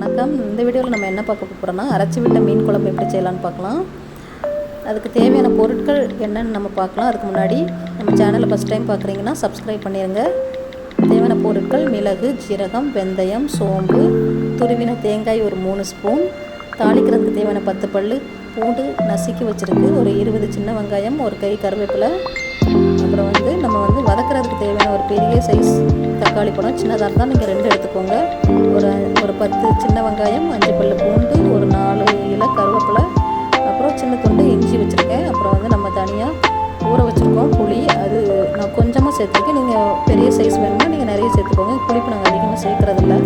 வணக்கம். இந்த வீடியோவில் நம்ம என்ன பார்க்க போகிறோம்னா அரைச்சி விட்ட மீன் குழம்பு எப்படி செய்யலாம்னு பார்க்கலாம். அதுக்கு தேவையான பொருட்கள் என்னென்னு நம்ம பார்க்கலாம். அதுக்கு முன்னாடி நம்ம சேனலை ஃபஸ்ட் டைம் பார்க்குறீங்கன்னா சப்ஸ்கிரைப் பண்ணிடுங்க தேவையான பொருட்கள் மிளகு ஜீரகம் வெந்தயம் சோம்பு துருவின தேங்காய் ஒரு மூணு ஸ்பூன் தாளிக்கிறதுக்கு தேவையான பத்து பல் பூண்டு நசுக்கி வச்சுருக்கு ஒரு இருபது சின்ன வெங்காயம் ஒரு கை கருவேப்பிலை அப்புறம் வந்து இப்போ வந்து வதக்கிறதுக்கு தேவையான ஒரு பெரிய சைஸ் தக்காளி பழம் சின்னதாக இருந்தால் நீங்கள் ரெண்டு எடுத்துக்கோங்க. ஒரு ஒரு பத்து சின்ன வெங்காயம் அஞ்சு பல்லு பூண்டு ஒரு நாலு இலை கருவேப்பிலை அப்புறம் சின்ன துண்டு இஞ்சி வச்சுருக்கேன். அப்புறம் வந்து நம்ம தனியாக ஊற வச்சுருக்கோம் புளி. அது நான் கொஞ்சமாக சேர்த்துருக்கேன். நீங்கள் பெரிய சைஸ் வேணும்னா நீங்கள் நிறைய சேர்த்துக்கோங்க. புளிப்பு நாங்கள் அதிகமாக சேர்க்குறதில்ல.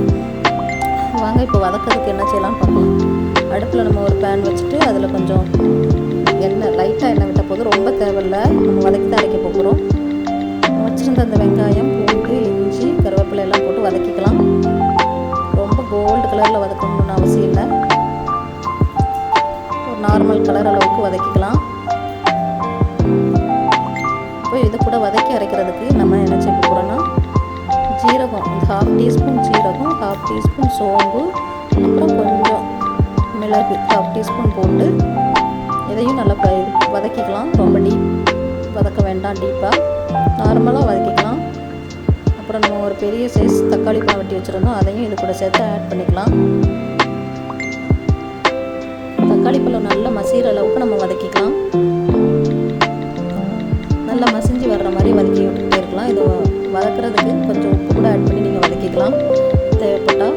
வாங்க இப்போ வதக்கிறதுக்கு என்ன செய்யலாம்னு பார்க்கலாம் அடுப்பில் நம்ம ஒரு பேன் வச்சுட்டு அதில் கொஞ்சம் எண்ணெய் லைட்டாக எண்ணெய் விட்ட போது ரொம்ப தேவையில்ல. நம்ம வதக்கி தான் அரைக்க போகிறோம் வச்சுருந்த அந்த வெங்காயம் பூண்டு இஞ்சி கருவேப்பிலை எல்லாம் போட்டு வதக்கிக்கலாம். ரொம்ப கோல்டு கலரில் வதக்கணும்னு அவசியம் இல்லை. ஒரு நார்மல் கலர் அளவுக்கு வதக்கிக்கலாம். இப்போ இதை கூட வதக்கி அரைக்கிறதுக்கு நம்ம என்ன செய்ய போகிறோன்னா ஜீரகம் ஹாஃப் டீஸ்பூன் ஜீரகம் ஹாஃப் டீஸ்பூன் சோம்பு அப்புறம் கொஞ்சம் மிளகு ஹாஃப் டீஸ்பூன் போட்டு இதையும் நல்லா வதக்கிக்கலாம். ரொம்ப டீப் வதக்க வேண்டாம் டீப்பாக நார்மலாக வதக்கிக்கலாம். அப்புறம் நம்ம ஒரு பெரிய சைஸ் தக்காளி பழம் வெட்டி வச்சுருந்தோம். அதையும் இது கூட சேர்த்து ஆட் பண்ணிக்கலாம். தக்காளி பழம் நல்லா மசிகிற அளவுக்கு நம்ம வதக்கிக்கலாம். நல்லா மசிஞ்சு வர்ற மாதிரி வதக்கி விட்டுக்கிட்டே இருக்கலாம். இது வதக்குறதுக்கு கொஞ்சம் உப்பு கூட ஆட் பண்ணி நீங்கள் வதக்கிக்கலாம். தேவைப்பட்டால்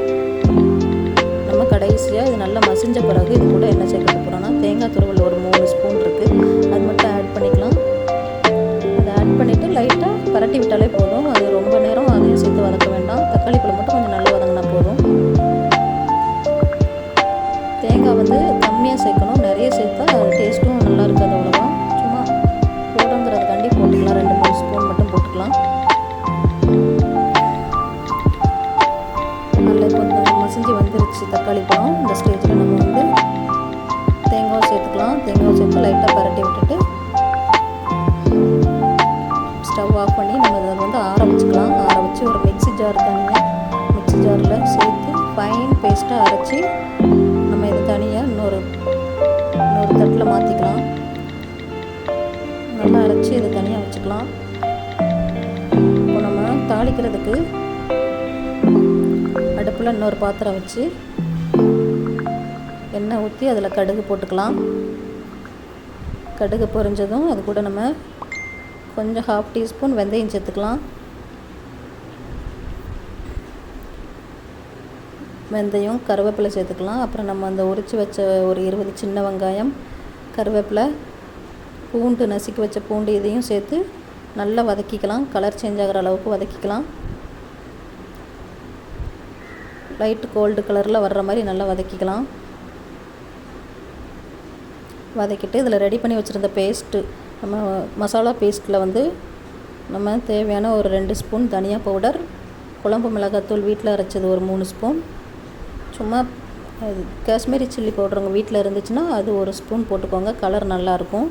நம்ம கடைசியாக இது நல்லா மசிஞ்ச பிறகு இது கூட என்ன சேர்க்க போகிறோம்னா தேங்காய் துருவல் ஒரு மூணு ஸ்பூன் இருக்குது அது மட்டும் ஆட் பண்ணிக்கலாம். லைட்டாக பரட்டி விட்டாலே போதும். அது ரொம்ப நேரம் அதையும் சேர்த்து வதக்க வேண்டாம். தக்காளி பழம் மட்டும் கொஞ்சம் நல்லா வதங்கினா போதும். நம்ம வந்து ஆற வச்சுக்கலாம் ஆற வச்சு ஒரு மிக்ஸி ஜார் தனியாக மிக்ஸி ஜாரில் சேர்த்து ஃபைன் பேஸ்ட்டாக அரைச்சி நம்ம இது தனியாக இன்னொரு இன்னொரு தட்டில் மாற்றிக்கலாம் நல்லா அரைச்சி இதை தனியாக வச்சுக்கலாம். இப்போ நம்ம தாளிக்கிறதுக்கு அடுப்பில் இன்னொரு பாத்திரம் வச்சு எண்ணெய் ஊற்றி அதில் கடுகு போட்டுக்கலாம். கடுகு பொரிஞ்சதும் அது கூட நம்ம கொஞ்சம் ஹாஃப் டீஸ்பூன் வெந்தயம் சேர்த்துக்கலாம். வெந்தயம் கருவேப்பிலை சேர்த்துக்கலாம். அப்புறம் நம்ம அந்த உரித்து வச்ச ஒரு இருபது சின்ன வெங்காயம் கருவேப்பிலை பூண்டு நசுக்கி வச்ச பூண்டு இதையும் சேர்த்து நல்லா வதக்கிக்கலாம். கலர் சேஞ்ச் ஆகிற அளவுக்கு வதக்கிக்கலாம். லைட் கோல்டு கலரில் வர்ற மாதிரி நல்லா வதக்கிக்கலாம். வதக்கிட்டு இதில் ரெடி பண்ணி வச்சுருந்த பேஸ்ட்டு நம்ம மசாலா பேஸ்ட்டில் வந்து நம்ம தேவையான ஒரு ரெண்டு ஸ்பூன் தனியா பவுடர் குழம்பு மிளகாத்தூள் வீட்டில் அரைச்சது ஒரு மூணு ஸ்பூன் சும்மா அது காஷ்மீரி சில்லி பவுடர் உங்கள் வீட்டில் இருந்துச்சுன்னா அது ஒரு ஸ்பூன் போட்டுக்கோங்க கலர் நல்லாயிருக்கும்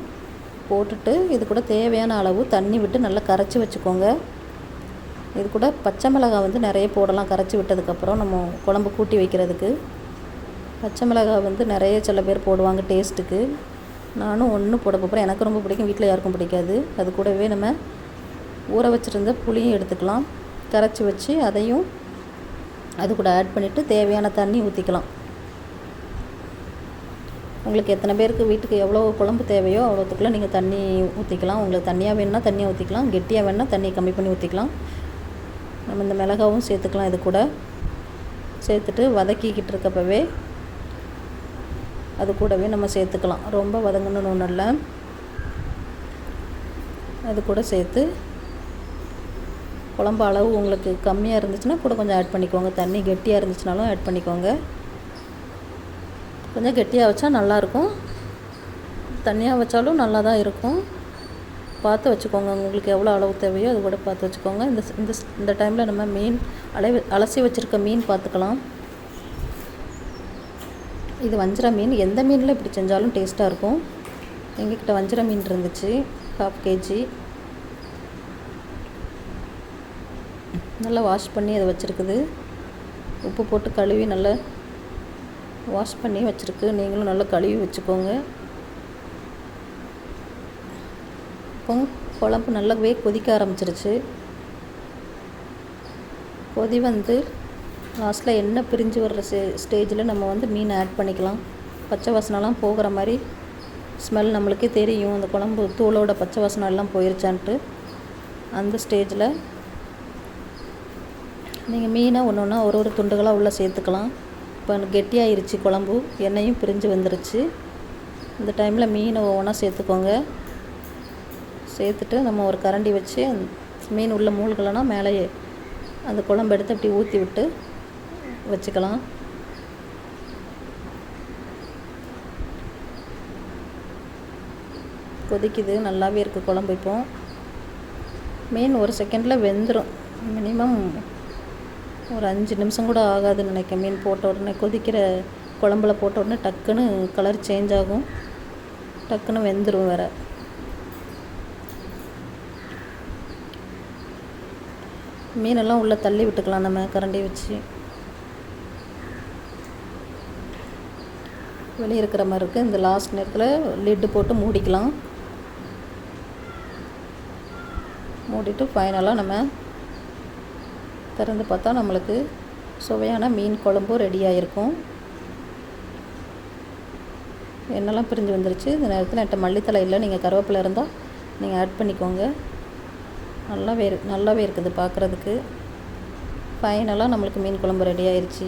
போட்டுட்டு இது கூட தேவையான அளவு தண்ணி விட்டு நல்லா கரைச்சி வச்சுக்கோங்க. இது கூட பச்சை மிளகாய் வந்து நிறைய போடலாம் கரைச்சி விட்டதுக்கப்புறம் நம்ம குழம்பு கூட்டி வைக்கிறதுக்கு. பச்சை மிளகாய் வந்து நிறைய சில பேர் போடுவாங்க டேஸ்ட்டுக்கு நானும் ஒன்று போட போகிறேன் எனக்கு ரொம்ப பிடிக்கும். வீட்டில் யாருக்கும் பிடிக்காது. அது கூடவே நம்ம ஊற வச்சுருந்த புளியும் எடுத்துக்கலாம். கரைச்சி வச்சு அதையும் அது கூட ஆட் பண்ணிவிட்டு தேவையான தண்ணி ஊற்றிக்கலாம் உங்களுக்கு எத்தனை பேருக்கு வீட்டுக்கு எவ்வளோ குழம்பு தேவையோ அவ்வளோத்துக்குள்ளே நீங்கள் தண்ணி ஊற்றிக்கலாம் உங்களுக்கு தண்ணியாக வேணுன்னா தண்ணியாக ஊற்றிக்கலாம் கெட்டியாக வேணுன்னா தண்ணியை கம்மி பண்ணி ஊற்றிக்கலாம் நம்ம இந்த மிளகாவும் சேர்த்துக்கலாம். இது கூட சேர்த்துட்டு வதக்கிக்கிட்டு இருக்கப்பவே அது கூடவே நம்ம சேர்த்துக்கலாம். ரொம்ப வதங்கணும்னு ஒன்றும் இல்லை. அது கூட சேர்த்து குழம்பு அளவு உங்களுக்கு கம்மியாக இருந்துச்சுன்னா கூட கொஞ்சம் ஆட் பண்ணிக்கோங்க. தண்ணி கெட்டியாக இருந்துச்சுனாலும் ஆட் பண்ணிக்கோங்க. கொஞ்சம் கெட்டியாக வச்சா நல்லாயிருக்கும் தண்ணியாக வச்சாலும் நல்லா தான் இருக்கும். பார்த்து வச்சுக்கோங்க. உங்களுக்கு எவ்வளோ அளவு தேவையோ அது கூட பார்த்து வச்சுக்கோங்க. இந்த இந்த இந்த டைமில் நம்ம மீன் அலை அலசி வச்சுருக்க மீன் பார்த்துக்கலாம். இது வஞ்சிர மீன். எந்த மீனில் இப்படி செஞ்சாலும் டேஸ்ட்டாக இருக்கும். எங்ககிட்ட வஞ்சிர மீன் இருந்துச்சு. ஹாஃப் கேஜி நல்லா வாஷ் பண்ணி அதை வச்சுருக்குது. உப்பு போட்டு கழுவி நல்லா வாஷ் பண்ணி வச்சுருக்கு. நீங்களும் நல்லா கழுவி வச்சுக்கோங்க. இப்போ குழம்பு நல்லாவே கொதிக்க ஆரம்பிச்சிருச்சு. கொதி வந்து லாஸ்ட்டில் எண்ணெய் பிரிஞ்சு வர்ற ஸ்டே ஸ்டேஜில் நம்ம வந்து மீன் ஆட் பண்ணிக்கலாம். பச்சை வாசனைலாம் போகிற மாதிரி ஸ்மெல் நம்மளுக்கே தெரியும். அந்த குழம்பு தூளோட பச்சை வாசனை எல்லாம் போயிருச்சான்ட்டு. அந்த ஸ்டேஜில் நீங்கள் மீனை ஒன்று ஒன்றா ஒரு ஒரு துண்டுகளாக உள்ளே சேர்த்துக்கலாம். இப்போ கெட்டியாயிருச்சு குழம்பு. எண்ணெயும் பிரிஞ்சு வந்துருச்சு. இந்த டைமில் மீனை ஒவ்வொன்றா சேர்த்துக்கோங்க. சேர்த்துட்டு நம்ம ஒரு கரண்டி வச்சு மீன் உள்ள மூழ்கலைன்னா மேலே அந்த குழம்பு எடுத்து அப்படி ஊற்றி விட்டு வச்சுக்கலாம். கொதிக்குது நல்லாவே இருக்குது குழம்பு இப்போ. மீன் ஒரு செகண்டில் வெந்துடும் மினிமம் ஒரு அஞ்சு நிமிஷம் கூட ஆகாதுன்னு நினைக்கிறேன். மீன் போட்ட உடனே கொதிக்கிற குழம்புல போட்ட உடனே டக்குன்னு கலர் சேஞ்ச் ஆகும். டக்குன்னு வெந்துடும் வேறு. மீனெல்லாம் உள்ளே தள்ளி விட்டுக்கலாம் நம்ம கரண்டி வச்சு. வெளியே இருக்கிற மாதிரி இருக்குது இந்த லாஸ்ட் நேரத்தில் லிட்டு போட்டு மூடிக்கலாம். மூடிட்டு ஃபைனலாக நம்ம திறந்து பார்த்தா நம்மளுக்கு சுவையான மீன் குழம்பும் ரெடியாக இருக்கும் எண்ணெய்லாம் பிரிஞ்சு வந்துருச்சு. இந்த நேரத்தில் என்கிட்ட மல்லித்தலை இல்லை. நீங்கள் கருவேப்பிலை இருந்தால் நீங்கள் ஆட் பண்ணிக்கோங்க. நல்லாவே இரு நல்லாவே இருக்குது பார்க்குறதுக்கு ஃபைனலாக நம்மளுக்கு மீன் குழம்பு ரெடி ஆயிடுச்சு